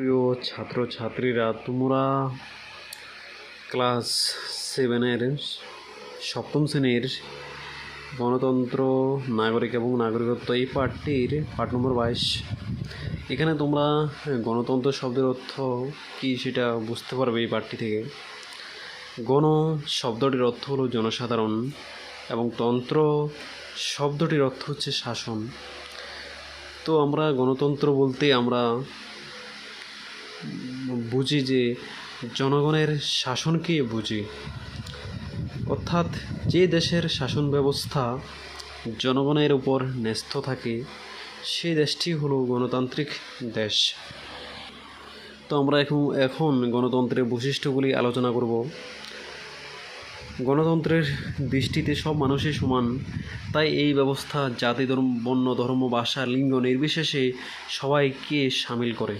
প্রিয় ছাত্রছাত্রীরা, তোমরা ক্লাস সেভেনের সপ্তম শ্রেণির গণতন্ত্র, নাগরিক এবং নাগরিকত্ব এই পাঠটির পাঠ নম্বর বাইশ। এখানে তোমরা গণতন্ত্র শব্দের অর্থ কী সেটা বুঝতে পারবে এই পাঠটি থেকে। গণ শব্দটির অর্থ হলো জনসাধারণ এবং তন্ত্র শব্দটির অর্থ হচ্ছে শাসন। তো আমরা গণতন্ত্র বলতে আমরা বুঝি যে জনগণের শাসনকে বুঝি। অর্থাৎ যে দেশের শাসন ব্যবস্থা জনগণের উপর ন্যস্ত থাকে সেই দেশটি হলো গণতান্ত্রিক দেশ। তো আমরা এখন এখন গণতন্ত্রের বৈশিষ্ট্যগুলি আলোচনা করব। গণতন্ত্রের দৃষ্টিতে সব মানুষই সমান, তাই এই ব্যবস্থা জাতি ধর্ম, বর্ণ, ধর্ম, ভাষা, লিঙ্গ নির্বিশেষে সবাইকে সামিল করে।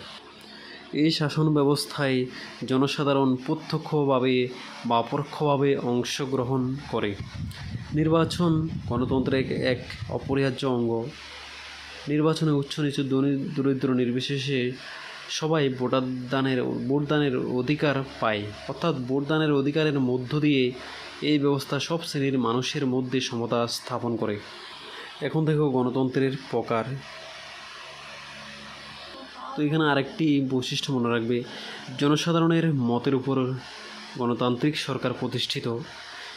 এই শাসন ব্যবস্থায় জনসাধারণ প্রত্যক্ষভাবে বা পরোক্ষভাবে অংশগ্রহণ করে। নির্বাচন গণতন্ত্রের এক- অপরিহার্য অঙ্গ। নির্বাচনে উচ্চ নিচু দরিদ্র নির্বিশেষে সবাই ভোটারদানের ভোটদানের অধিকার পায়। অর্থাৎ ভোটদানের অধিকারের মধ্য দিয়ে এই ব্যবস্থা সব শ্রেণির মানুষের মধ্যে সমতা স্থাপন করে। এখন দেখো গণতন্ত্রের প্রকার। তো এখানে আরেকটি বৈশিষ্ট্য মনে রাখবে। জনসাধারণের মতের উপর গণতান্ত্রিক সরকার প্রতিষ্ঠিত।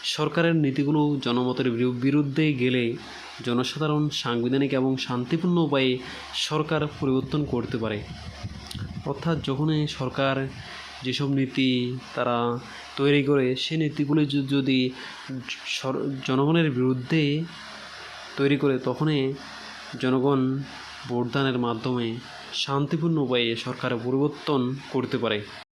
সরকারের নীতিগুলো জনমতের বিরু- বিরুদ্ধে গেলে জনসাধারণ সাংবিধানিক এবং শান্তিপূর্ণ উপায়ে সরকার পরিবর্তন করতে পারে। অর্থাৎ যখনই সরকার যেসব নীতি তারা তৈরি করে সেই নীতিগুলি যদি জনগণের বিরুদ্ধে তৈরি করে, তখনই জনগণ ভোটদানের মাধ্যমে শান্তিপূর্ণ উপায়ে সরকারের পরিবর্তন করতে পারে।